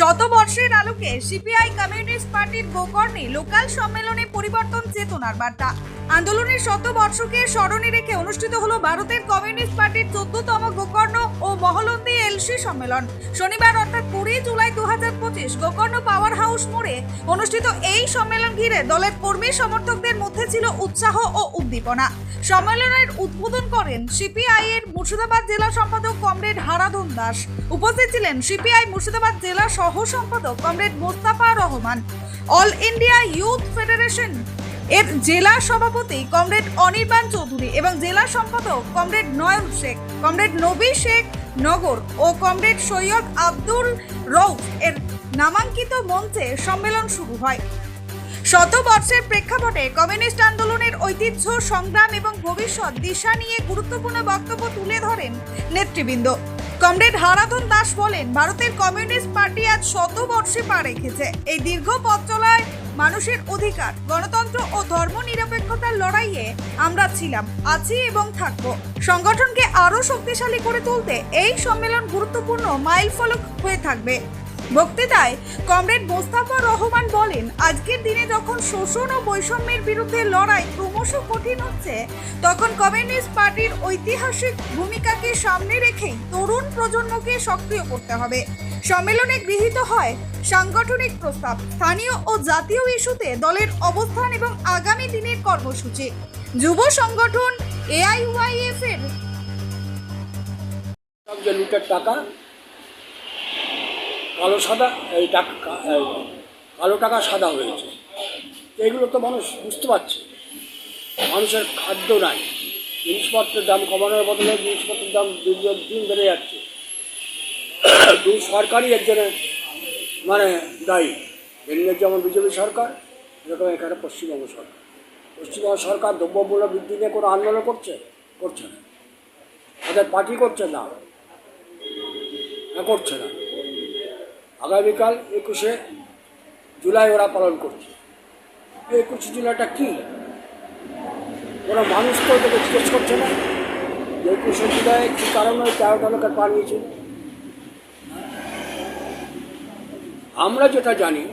শতবর্ষের আলোকে CPI communist পার্টির গোকর্ণে local সম্মেলনে পরিবর্তন চেতনার বার্তা। আন্দোলনের শতবর্ষকে স্মরণে রেখে অনুষ্ঠিত হলো ভারতের কমিউনিস্ট পার্টির চোদ্দতম গোকর্ণ ও মহলন্দি এলসি সম্মেলন। শনিবার অর্থাৎ কুড়ি জুলাই দু হাজার পঁচিশ গোকর্ণ পাওয়ার হাউস মোড়ে অনুষ্ঠিত এই সম্মেলন ঘিরে দলের কর্মী সমর্থকদের মধ্যে ছিল উৎসাহ ও উদ্দীপনা। সম্মেলনের উদ্বোধন করেন সিপিআই এর মুর্শিদাবাদ জেলা সম্পাদক কমরেড হারাধন দাস। উপস্থিত ছিলেন সিপিআই মুর্শিদাবাদ জেলা সহ সম্পাদক comrade Mostafa Rahman. All India youth federation এর জেলা সভাপতি কমরেড অনির্বাণ চৌধুরী এবং জেলা সম্পাদক কমরেড নয়ন শেখ, কমরেড নবী শেখ নগর ও কমরেড সৈয়দ আব্দুল রৌফ এর নামাঙ্কিত মঞ্চে সম্মেলন শুরু হয়। শতবর্ষের প্রেক্ষাপটে কমিউনিস্ট আন্দোলনের ঐতিহ্য, সংগ্রাম এবং ভবিষ্যৎ দিশা নিয়ে গুরুত্বপূর্ণ বক্তব্য তুলে ধরেন নেতৃবৃন্দ। কমরেড হারাধন দাস বলেন, ভারতের কমিউনিস্ট পার্টি আজ শতবর্ষে পা রেখেছে। এই দীর্ঘ পথ চলায় মানুষের অধিকার, গণতন্ত্র ও ধর্ম নিরপেক্ষতার লড়াইয়ে আমরা ছিলাম, আছি এবং থাকব। সংগঠনকে আরও শক্তিশালী করে তুলতে এই সম্মেলন গুরুত্বপূর্ণ মাইলফলক হয়ে থাকবে। বক্তৃতায় কমরেড মোস্তাফা রহমান বলেন, আজকের দিনে যখন শোষণ ও বৈষম্যের বিরুদ্ধে লড়াই ক্রমশ কঠিন হচ্ছে, তখন কমিউনিস্ট পার্টির ঐতিহাসিক ভূমিকাকে সামনে রেখেই তরুণ প্রজন্মকে সক্রিয় করতে হবে। সম্মেলনে গৃহীত হয় সাংগঠনিক প্রস্তাব, স্থানীয় ও জাতীয় ইস্যুতে দলের অবস্থান এবং আগামী দিনের কর্মসূচি। যুব সংগঠন এআইওয়াইএফ এর টাকা কালো সাদা, এই টাকা কালো টাকা সাদা হয়েছে। এগুলো তো মানুষ বুঝতে পারছে। মানুষের খাদ্য নাই। জিনিসপত্রের দাম কমানোর বদলে জিনিসপত্রের দাম দিন দিন বেড়ে যাচ্ছে। দু সরকারই এর জন্য মানে দায়ী। দিল্লির যেমন বিজেপি সরকার, এরকম এখানে পশ্চিমবঙ্গ সরকার। পশ্চিমবঙ্গ সরকার দ্রব্যমূল্য বৃদ্ধি নিয়ে কোনো আন্দোলন করছে? করছে না। তাদের পার্টি করছে না করছে না। আগামীকাল একুশে জুলাই ওরা পালন করছে। একুশে জুলাইটা কী? ওরা মানুষ তো ওদেরকে জিজ্ঞেস করছে না একুশে জুলাই কী কারণে তেরোটা লোকের পা নিয়েছিল আমরা যেটা জানি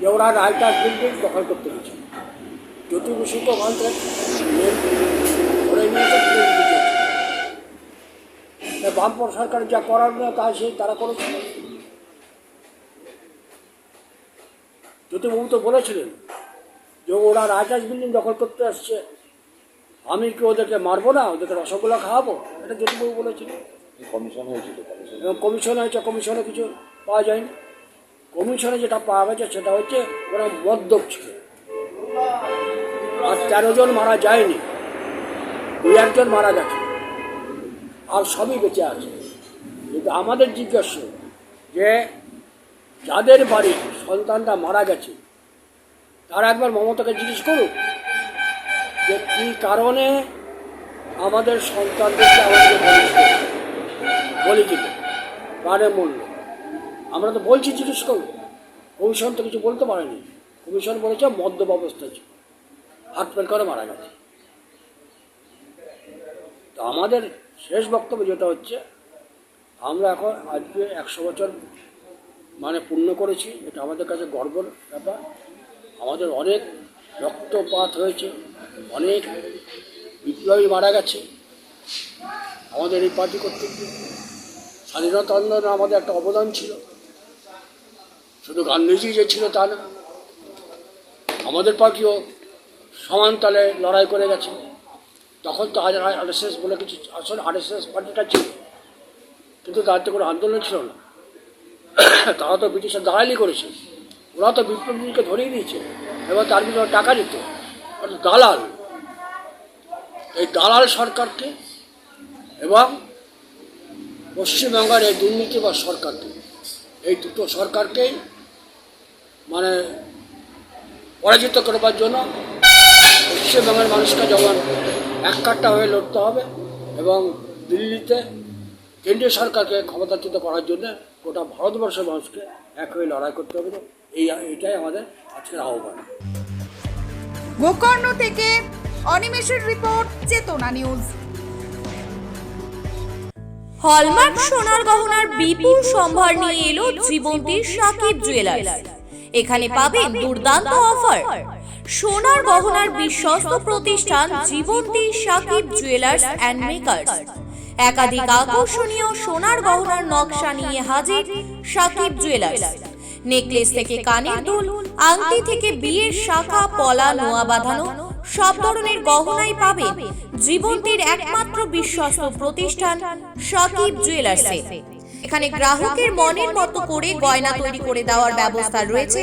যে ওরা রায়টার বিল্ডিং দখল করতে গেছে। জ্যোতি বসুকে ওখান নিয়েছে সরকার যা করার তা সে তারা করেছিল জ্যোতিবাবু তো বলেছিলেন যে ওরা রাজাজ বিল্ডিং দখল করতে আসছে। আমি কি ওদেরকে মারবো না? ওদেরকে রসগোল্লা খাওয়াবো? এটা জ্যোতিবাবু বলেছিলেন। কমিশন হয়েছিল কমিশন। হয়েছে কমিশনে কিছু পাওয়া যায়নি। কমিশনে যেটা পাওয়া গেছে সেটা হচ্ছে ওরা মদ্যপ ছিল। আর তেরো জন মারা যায়নি। দুই একজন মারা গেছে। আর সবই বেঁচে আছে। কিন্তু আমাদের জিজ্ঞাসা যে যাদের বাড়ি সন্তানটা মারা গেছে, তারা একবার মমতাকে জিজ্ঞেস করুক যে কী কারণে আমাদের সন্তানদেরকে আমাদের বলি দিল? প্রাণে মূল্য। আমরা তো বলছি জিজ্ঞেস করুন কমিশন তো কিছু বলতে পারেনি। কমিশন বলেছে মদ্যপ অবস্থা ছিল। হাত ফেল করে মারা গেছে। তো আমাদের শেষ বক্তব্য যেটা হচ্ছে, আমরা এখন আজকে একশো বছর মানে পূর্ণ করেছি। এটা আমাদের কাছে গর্বর ব্যাপার। আমাদের অনেক রক্তপাত হয়েছে, অনেক বিপ্লবী মারা গেছে। আমাদের এই পার্টি করতে স্বাধীনতা আন্দোলনে আমাদের একটা অবদান ছিল। শুধু গান্ধীজি যে ছিল তা না, আমাদের পার্টিও সমান তালে লড়াই করে গেছে। তখন তো আর এস এস বলে কিছু আসলে আর এস এস পার্টিটা ছিল। কিন্তু তাতে কোনো আন্দোলন ছিল না। তারা তো ব্রিটিশের দালালি করেছে। ওরা তো বিপ্লবীকে ধরেই দিয়েছে। এবার তার বিরুদ্ধে টাকা দিত দালাল। এই দালাল সরকারকে এবং পশ্চিমবঙ্গের এই দুর্নীতি বা সরকারকে। এই দুটো সরকারকেই মানে পরাজিত করবার জন্য পশ্চিমবঙ্গের মানুষকে যেমন এক কাট্টা হয়ে লড়তে হবে এবং দিল্লিতে কেন্দ্রীয় সরকারকে ক্ষমতাচ্যুত করার জন্য গোটা ভারতবর্ষের মানুষকে এক হয়ে লড়াই করতে হবে এই এইটাই আমাদের আজকের আহ্বান। গোকর্ণ থেকে অনিমেষের রিপোর্ট চেতনা নিউজ। হলমার্ক সোনার গহনার বিপুল সম্ভার নিয়ে এলো জীবন্তীর সাকিব জুয়েলার্স এখানে পাবেন দুর্দান্ত অফার সোনার গহনার বিশ্বস্ত প্রতিষ্ঠান Jibanti Sakib jewellers and makers একাধিক আকর্ষণীয় সোনার গহনার নকশা নিয়ে হাজির সাকিব জুয়েলার্স। নেকলেস থেকে কানের দুল, আংটি থেকে বিয়ের শাখা, পলা, নোয়া বাঁধানো সব ধরনের গহনাই পাবে জীবন্তীর একমাত্র বিশ্বস্ত প্রতিষ্ঠান সাকিব জুয়েলার্সে। এখানে গ্রাহকের মনের মতো করে গয়না তৈরি করে দেওয়ার ব্যবস্থা রয়েছে